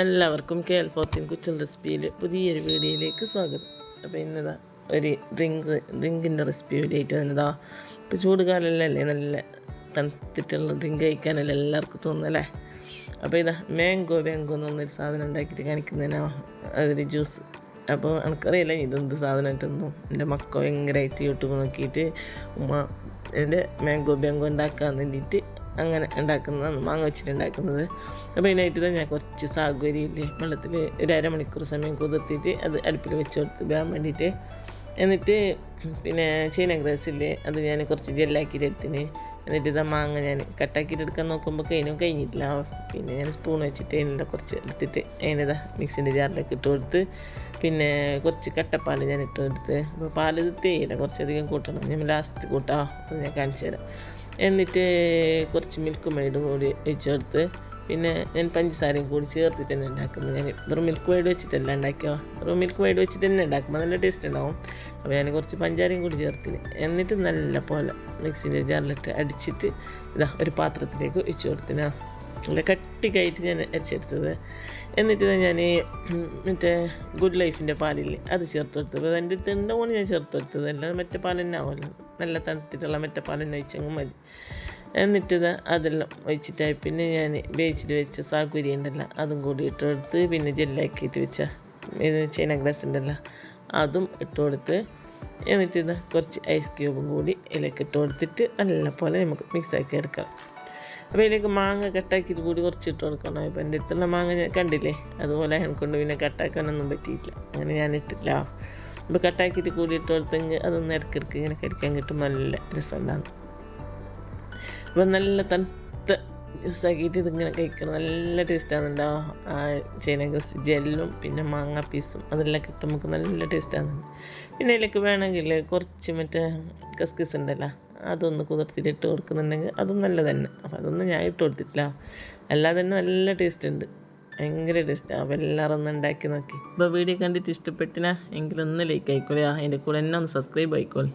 എല്ലാവർക്കും K L fourteen കുച്ചൻ റെസിപ്പിയിൽ പുതിയൊരു വീഡിയോയിലേക്ക് സ്വാഗതം. അപ്പോൾ ഇന്നതാ ഒരു ഡ്രിങ്ക് ഡ്രിങ്കിന്റെ റെസിപ്പി വീഡിയോ ആയിട്ട് വന്നതാ. ഇപ്പോൾ ചൂടുകാലല്ലേ നല്ല തണുത്തിട്ടുള്ള ഡ്രിങ്ക് കഴിക്കാനല്ലേ എല്ലാവർക്കും തോന്നുന്നല്ലേ അപ്പോൾ ഇതാ മാംഗോ മാംഗോ എന്ന് പറഞ്ഞൊരു സാധനം ഉണ്ടാക്കിയിട്ട് കാണിക്കുന്നതിനാ അതൊരു ജ്യൂസ്. അപ്പോൾ എനിക്കറിയില്ല ഇതെന്ത് സാധനമായിട്ടൊന്നും. എന്റെ മക്ക ഭയങ്കരമായിട്ട് യൂട്യൂബ് നോക്കിയിട്ട് ഉമ്മ എന്റെ മാംഗോ ബാങ്കോ ഉണ്ടാക്കാൻ വേണ്ടിയിട്ട് അങ്ങനെ ഉണ്ടാക്കുന്നതാണ് മാങ്ങ വെച്ചിട്ട് ഉണ്ടാക്കുന്നത്. അപ്പോൾ ഇതിനായിട്ട് ഞാൻ കുറച്ച് സാഹചര്യമില്ലേ വെള്ളത്തിൽ ഒരു അരമണിക്കൂർ സമയം കുതിർത്തിട്ട് അത് അടുപ്പിൽ വെച്ച് കൊടുത്ത് വേകാൻ വേണ്ടിയിട്ട്. എന്നിട്ട് പിന്നെ ചീന ഗ്രാസില്ലേ അത് ഞാൻ കുറച്ച് ജെല്ലാക്കിയിട്ട് എടുത്തിന് എന്നിട്ട് ഇതാ മാങ്ങ ഞാൻ കട്ടാക്കിയിട്ട് എടുക്കാൻ നോക്കുമ്പോൾ കഴിഞ്ഞും കഴിഞ്ഞിട്ടില്ല. പിന്നെ ഞാൻ സ്പൂൺ വെച്ചിട്ട് അതിന്റെ കുറച്ച് എടുത്തിട്ട് അതിനിതാ മിക്സിന്റെ ജാറിലേക്ക് ഇട്ട് കൊടുത്ത് പിന്നെ കുറച്ച് കട്ടപ്പാൽ ഞാൻ ഇട്ട് കൊടുത്ത്. അപ്പോൾ പാൽ തേയില്ല കുറച്ചധികം കൂട്ടണം. ഞാൻ ലാസ്റ്റ് കൂട്ടാം. അപ്പോൾ ഞാൻ കാണിച്ചു തരാം എന്നിട്ട് കുറച്ച് മിൽക്ക് മെയ്ഡും കൂടി ഒഴിച്ചു കൊടുത്ത് പിന്നെ ഞാൻ പഞ്ചസാരയും കൂടി ചേർത്തിട്ട് തന്നെ ഉണ്ടാക്കുന്നത്. ഞാൻ വെറും മിൽക്ക് വൈഡ് വെച്ചിട്ടല്ല ഉണ്ടാക്കിയോ വെറും മിൽക്ക് വൈഡ് വെച്ചിട്ട് തന്നെ ഉണ്ടാക്കുമ്പോൾ നല്ല ടേസ്റ്റ് ഉണ്ടാവും. അപ്പോൾ ഞാൻ കുറച്ച് പഞ്ചാരയും കൂടി ചേർത്തിന് എന്നിട്ട് നല്ല പോലെ മിക്സിന്റെ ജാറിലിട്ട് അടിച്ചിട്ട് ഇതാ ഒരു പാത്രത്തിലേക്ക് ഒഴിച്ച് കൊടുത്തിനാ. നല്ല കട്ടിക്കായിട്ട് ഞാൻ അരച്ചെടുത്തത്. എന്നിട്ട് ഞാൻ മറ്റേ ഗുഡ് ലൈഫിന്റെ പാലില്ലേ അത് ചേർത്ത് കൊടുത്തത്. അതിന്റെ തിണ്ട ഞാൻ ചേർത്ത് കൊടുത്തത് അല്ലാതെ മറ്റേ പാൽ ആവുമല്ലോ നല്ല തണുത്തിട്ടുള്ള മറ്റേ പാൽ തന്നെ ഒഴിച്ചെങ്കിൽ മതി. എന്നിട്ട് ഇത് അതെല്ലാം ഒഴിച്ചിട്ടായി പിന്നെ ഞാൻ വേവിച്ചിട്ട് വെച്ച സാക്കുരി ഉണ്ടല്ലോ അതും കൂടി ഇട്ട് കൊടുത്ത് പിന്നെ ജെല്ലാക്കിയിട്ട് വെച്ച ഇത് ചൈന ഗ്ലാസ് ഉണ്ടല്ലോ അതും ഇട്ട് കൊടുത്ത് എന്നിട്ടിത് കുറച്ച് ഐസ് ക്യൂബും കൂടി ഇതിലേക്ക് ഇട്ട് കൊടുത്തിട്ട് നല്ല പോലെ നമുക്ക് മിക്സാക്കി എടുക്കാം. അപ്പോൾ ഇതിലേക്ക് മാങ്ങ കട്ടാക്കിയിട്ട് കൂടി കുറച്ച് ഇട്ട് കൊടുക്കണം. ഇപ്പോൾ എന്റെ അടുത്തുള്ള മാങ്ങ ഞാൻ കണ്ടില്ലേ? അതുപോലെ കൊണ്ട് പിന്നെ കട്ടാക്കാനൊന്നും പറ്റിയില്ല അങ്ങനെ ഞാൻ ഇട്ടില്ല. അപ്പോൾ കട്ടാക്കിയിട്ട് കൂടി ഇട്ട് കൊടുത്തെങ്കിൽ അതൊന്ന് ഇടയ്ക്കിടയ്ക്ക് ഇങ്ങനെ കടിക്കാൻ കിട്ടും. നല്ല രസമുണ്ടാകും. അപ്പോൾ നല്ല തണുത്ത ജ്യൂസാക്കിയിട്ട് ഇതിങ്ങനെ കഴിക്കണം. നല്ല ടേസ്റ്റാകുന്നുണ്ടോ ആ ചൈന ഗ്രസ് ജെല്ലും പിന്നെ മാങ്ങ പീസും അതെല്ലാം കിട്ടും നമുക്ക് നല്ല ടേസ്റ്റാകുന്നുണ്ട് പിന്നെ അതിലേക്ക് വേണമെങ്കിൽ കുറച്ച് മറ്റേ കസ്കിസ് ഉണ്ടല്ലോ അതൊന്ന് കുതിർത്തിട്ട് ഇട്ട് കൊടുക്കുന്നുണ്ടെങ്കിൽ അതും നല്ല തന്നെ. അപ്പോൾ അതൊന്നും ഞാൻ ഇട്ട് കൊടുത്തിട്ടില്ല. അല്ലാതെ തന്നെ നല്ല ടേസ്റ്റ് ഉണ്ട്. ഭയങ്കര ടേസ്റ്റാണ് അപ്പോൾ എല്ലാവരും ഒന്ന് ഉണ്ടാക്കി നോക്കി. ഇപ്പോൾ വീഡിയോ കണ്ടിട്ട് ഇഷ്ടപ്പെട്ടിനാ എങ്കിലൊന്ന് ലൈക്ക് ആയിക്കോളെ. അതിന്റെ കൂടെ എന്നെ ഒന്ന് സബ്സ്ക്രൈബ് ആയിക്കോളി.